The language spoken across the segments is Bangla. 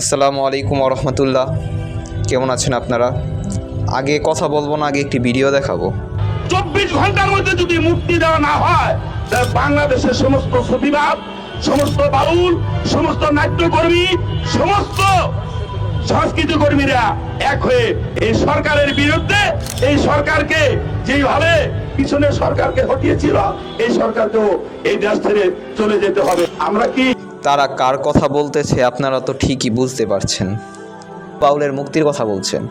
আসসালামু আলাইকুম রহমতুল্লাহ কেমন আছেন আপনারা? আগে কথা বলব না, আগে একটি ভিডিও দেখাবো। চব্বিশ ঘণ্টার মধ্যে যদি মুক্তি দেওয়া না হয়, তাহলে বাংলাদেশের সমস্ত প্রতিবাদ সমস্ত বাউল, সমস্ত নাট্যকর্মী, সমস্ত সংস্কৃতি কর্মীরা এক হয়ে এই সরকারের বিরুদ্ধে, এই সরকারকে যেভাবে পিছনে সরকারকে হটিয়েছিল, এই সরকারকেও এই দেশ ছেড়ে চলে যেতে হবে। আমরা কি তারা কার কথা বলতেছে আপনারা তো ঠিকই বুঝতে পারছেন। পাউলের মুক্তির কথা বলছেন।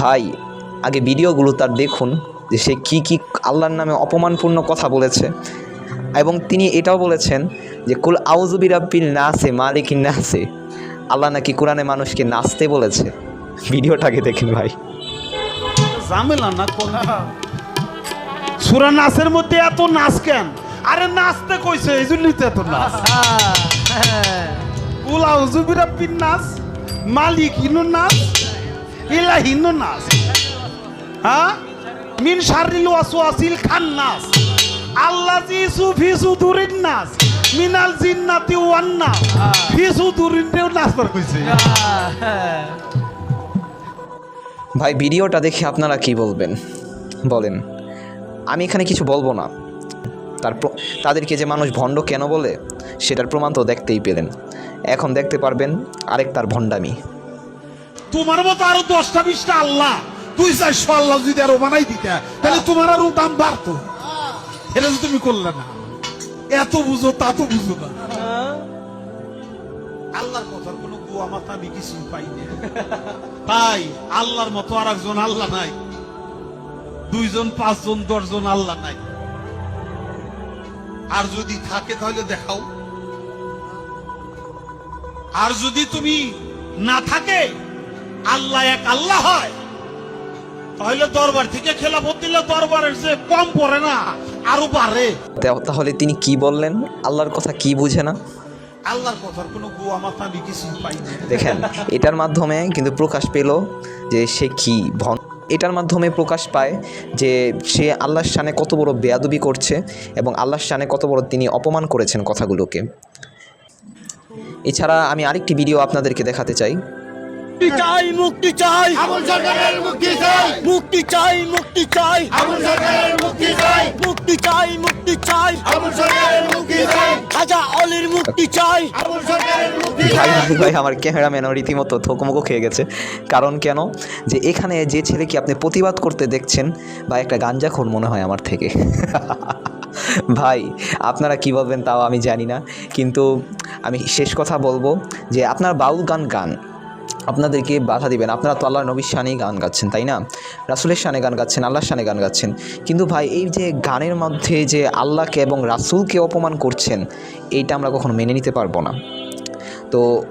ভাই আগে ভিডিওগুলো তার দেখুন যে সে কি কি আল্লাহর নামে অপমানপূর্ণ কথা বলেছে। এবং তিনি এটাও বলেছেন যে কুল আউজুবিরাব্বিল নাসে মালিকিন নাসে। আল্লাহ নাকি কোরআনে মানুষকে নাচতে বলেছে। ভিডিওটাকে দেখেন ভাই। ঝামেলা না সুরা নাচের মধ্যে এত নাচ কেন? আরে নাচতে কইছে এই জন্যই তো এত নাচ। কুলা হুজুবিরা পিন নাচ মালিক হিনু নাচ ইলা হিনু নাচ। হ্যাঁ? মিন শারিল ওয়াসওয়াসিল খান নাচ। আল্লাহ জি সুফি সুদুরিন নাচ। মিনাল জিন্নাতি ওয়ান নাচ। ফি সুদুরিন দেও নাচবার কইছে ভাই ভিডিওটা দেখে আপনারা কি বলবেন? বলেন। আমি এখানে কিছু বলব না। তার তাদেরকে যে মানুষ ভণ্ড কেন বলে, সেটার প্রমাণ তো দেখতেই পেলেন। এখন দেখতে পারবেন আরেক তার ভণ্ডামি। তোমার মতো আরও দশটা বিশটা আল্লাহ তুই চারশো আল্লাহ যদি আরও বানাই দিতে, তাহলে তোমার আরও দাম বাড়তো। এটা তুমি করলে না। এত বুঝো, তা তো বুঝো না। আল্লাহর কথার কোনো গুয়া মাথা আমি কিছু পাই না। তাই আল্লাহর মতো আর একজন আল্লাহ নাই। দুইজন, পাঁচজন, দশজন আল্লাহ নাই। আর যদি থাকে তাহলে দেখাও। আর যদি তুমি না থাকে আল্লাহ এক আল্লাহ হয় তাহলে দরবার থেকে খেলাফত দিলে দরবারের যে কম পড়ে না আরও বাড়ে। তা- তাহলে তিনি কি বললেন? আল্লাহর কথা কি বুঝে না? আল্লাহর কথার কোনো গুয়া মাথা আমি কিছু পাই দেখেন এটার মাধ্যমে কিন্তু প্রকাশ পেল যে সে কি ভন এটার মাধ্যমে প্রকাশ পায় যে সে আল্লাহর শানে কত বড় বেয়াদবি করছে এবং আল্লাহর শানে কত বড় তিনি অপমান করেছেন কথাগুলোকে। এছাড়া আমি আরেকটি ভিডিও আপনাদেরকে দেখাতে চাই। মুক্তি চাই মুক্তি চাই। আমল সরকারের মুক্তি চাই। মুক্তি চাই মুক্তি চাই। আমল সরকারের মুক্তি চাই। মুক্তি চাই মুক্তি চাই। আমল মুক্তি চাই? ভাই আমার ক্যামেরাম্যানও রীতিমতো থোকমোকো খেয়ে গেছে। কারণ কেন? যে এখানে যে ছেলেকে আপনি প্রতিবাদ করতে দেখছেন, বা একটা গাঞ্জাখোর মনে হয় আমার থেকে। ভাই, আপনারা কি বলবেন তাও আমি জানি না। কিন্তু আমি শেষ কথা বলব যে আপনার বাউল গান গান। আপনাদেরকে বাধা দিবেন। আপনারা তো আল্লাহ নবীর শানেই গান গাচ্ছেন, তাই না? রাসুলের শানে গান গাচ্ছেন, আল্লাহর শানে গান গাচ্ছেন। কিন্তু ভাই, এই যে গানের মধ্যে যে আল্লাহকে এবং রাসুলকে অপমান করছেন, এইটা আমরা কখনো মেনে নিতে পারব না। তো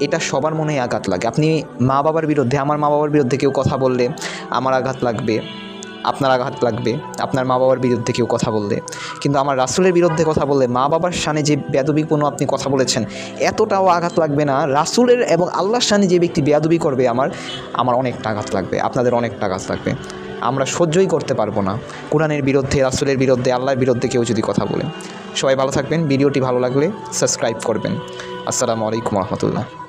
এটা সবার মনে আঘাত লাগে। আপনি মা বাবার বিরুদ্ধে, আমার মা বাবার বিরুদ্ধে কেউ কথা বললে আমার আঘাত লাগবে। আপনার আঘাত লাগবে, আপনার মা বাবার বিরুদ্ধে কেউ কথা বললে। কিন্তু আমার রাসুলের বিরুদ্ধে কথা বললে, মা বাবার সানে যে বেদবিপূর্ণ আপনি কথা বলেছেন, এতটাও আঘাত লাগবে না। রাসুলের এবং আল্লাহর সানে যে ব্যক্তি বেয়াদবি করবে, আমার আমার অনেকটা আঘাত লাগবে, আপনাদের অনেকটা আঘাত লাগবে। আমরা সহ্যই করতে পারব না। কোরআনের বিরুদ্ধে, রাসুলের বিরুদ্ধে, আল্লাহর বিরুদ্ধে কেউ যদি কথা বলে। সবাই ভালো থাকবেন, ভিডিওটি ভালো লাগলে সাবস্ক্রাইব করবেন। আসসালামু আলাইকুম রহমতুল্লাহ।